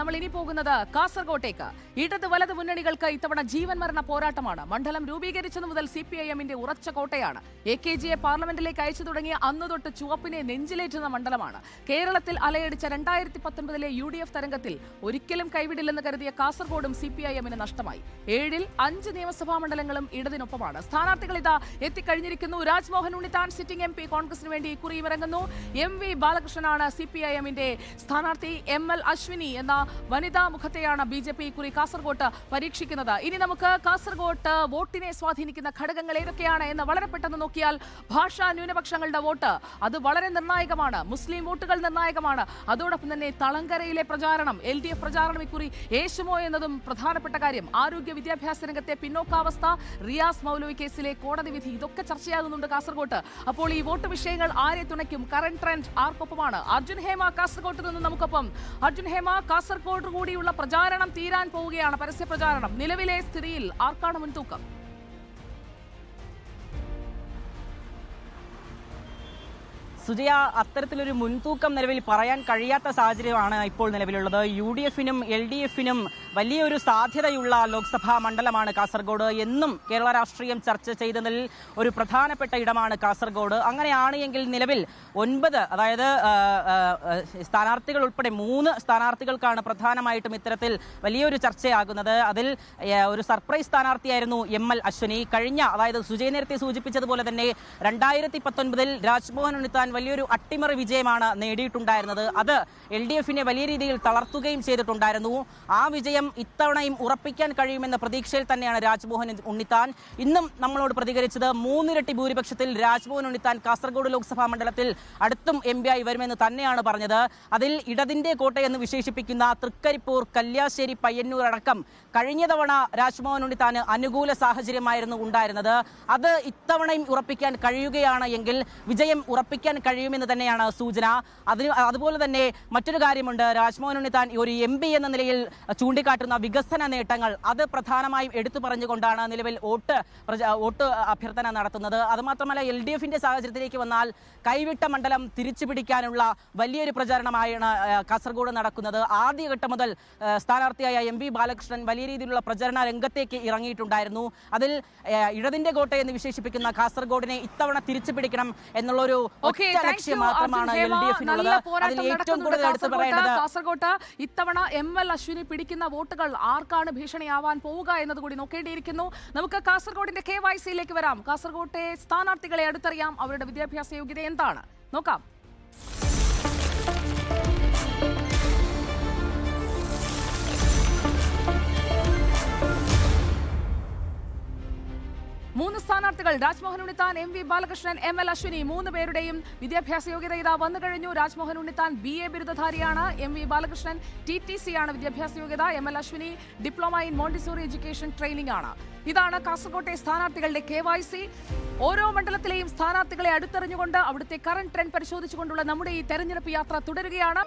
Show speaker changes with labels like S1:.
S1: നമ്മൾ ഇനി പോകുന്നത് കാസർകോട്ടേക്ക് ഇടത് വലത് മുന്നണികൾക്ക് ഇത്തവണ ജീവൻ മരണ പോരാട്ടമാണ്. മണ്ഡലം രൂപീകരിച്ചതു മുതൽ സി പി ഐ എമ്മിന്റെ ഉറച്ച കോട്ടയാണ്. എ കെ ജിയെ പാർലമെന്റിലേക്ക് അയച്ചു തുടങ്ങിയ അന്നു തൊട്ട് ചുവപ്പിനെ നെഞ്ചിലേറ്റുന്ന മണ്ഡലമാണ്. കേരളത്തിൽ അലയടിച്ച രണ്ടായിരത്തി പത്തൊൻപതിലെ യു ഡി എഫ് തരംഗത്തിൽ ഒരിക്കലും കൈവിടില്ലെന്ന് കരുതിയ കാസർഗോഡും സി പി ഐ എമ്മിന് നഷ്ടമായി. ഏഴിൽ അഞ്ച് നിയമസഭാ മണ്ഡലങ്ങളും ഇടതിനൊപ്പമാണ്. സ്ഥാനാർത്ഥികൾ ഇതാ എത്തിക്കഴിഞ്ഞിരിക്കുന്നു. Rajmohan Unnithan sitting M P കോൺഗ്രസിന് വേണ്ടി ഇക്കുറിയും ഇറങ്ങുന്നു എം വി ബാലകൃഷ്ണനാണ് സി പി ഐ എമ്മിന്റെ സ്ഥാനാർത്ഥി. എം എൽ അശ്വിനി എന്ന വനിതാ മുഖത്തെയാണ് ബി ജെ പി ഇക്കുറി കാസർഗോട്ട് പരീക്ഷിക്കുന്നത്. ഇനി നമുക്ക് കാസർഗോട്ട് വോട്ടിനെ സ്വാധീനിക്കുന്ന ഘടകങ്ങൾ ഏതൊക്കെയാണ് എന്ന് വളരെ പെട്ടെന്ന് നോക്കിയാൽ ഭാഷാ ന്യൂനപക്ഷങ്ങളുടെ വോട്ട്. അത് വളരെ നിർണായകമാണ്. മുസ്ലിം വോട്ടുകൾ നിർണായകമാണ്. അതോടൊപ്പം തന്നെ തളങ്കരയിലെ പ്രചാരണം എൽ ഡി എഫ് പ്രചാരണം ഇക്കുറി യേശുമോ എന്നതും പ്രധാനപ്പെട്ട കാര്യം. ആരോഗ്യ വിദ്യാഭ്യാസ രംഗത്തെ പിന്നോക്കാവസ്ഥ റിയാസ് മൗലവി കേസിലെ കോടതി വിധി ഇതൊക്കെ ചർച്ചയാകുന്നുണ്ട് കാസർഗോട്ട്. അപ്പോൾ ഈ വോട്ട് വിഷയങ്ങൾ ആരെ തുണയ്ക്കും? കറന്റ് ട്രെൻഡ് ആർക്കൊപ്പമാണ്. അർജുൻ ഹേമ കാസർഗോട്ട് നിന്ന് നമുക്കൊപ്പം. അർജുൻ ഹേമ കാസർഗോഡ് കൂടിയുള്ള പ്രചാരണം തീരാൻ പോവുകയാണ് പരസ്യ പ്രചാരണം നിലവിലെ സ്ഥിതിയിൽ ആർക്കാണ് മുൻതൂക്കം?
S2: സുജയ അത്തരത്തിലൊരു മുൻതൂക്കം നിലവിൽ പറയാൻ കഴിയാത്ത സാഹചര്യമാണ് ഇപ്പോൾ നിലവിലുള്ളത്. യു ഡി എഫിനും എൽ ഡി എഫിനും വലിയൊരു സാധ്യതയുള്ള ലോക്സഭാ മണ്ഡലമാണ് കാസർഗോഡ്. എന്നും കേരള രാഷ്ട്രീയം ചർച്ച ചെയ്തതിൽ ഒരു പ്രധാനപ്പെട്ട ഇടമാണ് കാസർഗോഡ്. അങ്ങനെയാണ് എങ്കിൽ നിലവിൽ ഒൻപത് അതായത് സ്ഥാനാർത്ഥികൾ ഉൾപ്പെടെ മൂന്ന് സ്ഥാനാർത്ഥികൾക്കാണ് പ്രധാനമായിട്ടും ഇത്തരത്തിൽ വലിയൊരു ചർച്ചയാകുന്നത്. അതിൽ ഒരു സർപ്രൈസ് സ്ഥാനാർത്ഥിയായിരുന്നു എം എൽ അശ്വനി. കഴിഞ്ഞ അതായത് സുജയ് നേരത്തെ സൂചിപ്പിച്ചതുപോലെ തന്നെ രണ്ടായിരത്തി പത്തൊൻപതിൽ രാജ്മോഹൻ ഉണ്ണിത്താൻ വലിയൊരു അട്ടിമറി വിജയമാണ് നേടിയിട്ടുണ്ടായിരുന്നത്. അത് എൽ ഡി എഫിനെ വലിയ രീതിയിൽ തളർത്തുകയും ചെയ്തിട്ടുണ്ടായിരുന്നു. ആ വിജയം ഇത്തവണയും ഉറപ്പിക്കാൻ കഴിയുമെന്ന പ്രതീക്ഷയിൽ തന്നെയാണ് രാജ്മോഹൻ ഉണ്ണിത്താൻ. ഇന്നും നമ്മളോട് പ്രതികരിച്ചത് മൂന്നിരട്ടി ഭൂരിപക്ഷത്തിൽ രാജ്മോഹൻ ഉണ്ണിത്താൻ കാസർഗോഡ് ലോക്സഭാ മണ്ഡലത്തിൽ അടുത്തും എം പി ആയി വരുമെന്ന് തന്നെയാണ് പറഞ്ഞത്. അതിൽ ഇടതിന്റെ കോട്ടയെന്ന് വിശേഷിപ്പിക്കുന്ന തൃക്കരിപ്പൂർ കല്യാശ്ശേരി പയ്യന്നൂർ അടക്കം കഴിഞ്ഞ തവണ രാജ്മോഹൻ ഉണ്ണിത്താന് അനുകൂല സാഹചര്യമായിരുന്നു ഉണ്ടായിരുന്നത്. അത് ഇത്തവണയും ഉറപ്പിക്കാൻ കഴിയുകയാണ് എങ്കിൽ വിജയം ഉറപ്പിക്കാൻ കഴിയുമെന്ന് തന്നെയാണ് സൂചന. അതിന് അതുപോലെ തന്നെ മറ്റൊരു കാര്യമുണ്ട്. രാജ്മോഹൻ ഉണ്ണിത്താൻ ഒരു എം പി എന്ന നിലയിൽ ചൂണ്ടിക്കാട്ടുന്ന വികസന നേട്ടങ്ങൾ അത് പ്രധാനമായും എടുത്തു പറഞ്ഞുകൊണ്ടാണ് നിലവിൽ വോട്ട് വോട്ട് അഭ്യർത്ഥന നടത്തുന്നത്. അതുമാത്രമല്ല എൽ ഡി എഫിന്റെ സാഹചര്യത്തിലേക്ക് വന്നാൽ കൈവിട്ട മണ്ഡലം തിരിച്ചു പിടിക്കാനുള്ള വലിയൊരു പ്രചാരണമായാണ് കാസർഗോഡ് നടക്കുന്നത്. ആദ്യഘട്ടം മുതൽ സ്ഥാനാർത്ഥിയായ എം വി ബാലകൃഷ്ണൻ വലിയ രീതിയിലുള്ള പ്രചരണ രംഗത്തേക്ക് ഇറങ്ങിയിട്ടുണ്ടായിരുന്നു. അതിൽ ഇടതിന്റെ കോട്ട എന്ന് വിശേഷിപ്പിക്കുന്ന കാസർഗോഡിനെ ഇത്തവണ തിരിച്ചു പിടിക്കണം എന്നുള്ളൊരു
S1: ഓക്കേ,
S2: ഒറ്റ
S1: thank
S2: ലക്ഷ്യം മാത്രമാണ് എൽ ഡി എഫിനുള്ളത് അതിൽ ഏറ്റവും കൂടുതൽ എടുത്തു. പറയേണ്ടത്
S1: കാസർഗോട്ട് ഇത്തവണ എം എൽ അശ്വിനി പിടിക്കുന്ന വോട്ടുകൾ ആർക്കാണ് ഭീഷണിയാവാൻ പോവുക എന്നത് കൂടി നോക്കേണ്ടിയിരിക്കുന്നു. നമുക്ക് കാസർഗോഡിന്റെ കെ വൈ സിയിലേക്ക് വരാം. കാസർഗോട്ടെ സ്ഥാനാർത്ഥികളെ അടുത്തറിയാം. അവരുടെ വിദ്യാഭ്യാസ യോഗ്യത എന്താണ്? നോക്കാം. മൂന്ന് സ്ഥാനാർത്ഥികൾ. Rajmohan Unnithan M V Balakrishnan M L Ashwini മൂന്ന് പേരുടെയും വിദ്യാഭ്യാസ യോഗ്യത ഇതാ വന്നു കഴിഞ്ഞു. Rajmohan Unnithan B A ബിരുദധാരിയാണ്. M V Balakrishnan T T C ആണ് വിദ്യാഭ്യാസ യോഗ്യത. M L Ashwini diploma in Montessori education training ആണ്. ഇതാണ് കാസർകോട്ടെ സ്ഥാനാർത്ഥികളുടെ കെ വൈ സി. ഓരോ മണ്ഡലത്തിലെയും സ്ഥാനാർത്ഥികളെ അടുത്തെറിഞ്ഞുകൊണ്ട് അവിടുത്തെ കറന്റ് ട്രെൻഡ് പരിശോധിച്ചുകൊണ്ടുള്ള നമ്മുടെ ഈ തെരഞ്ഞെടുപ്പ് യാത്ര തുടരുകയാണ്.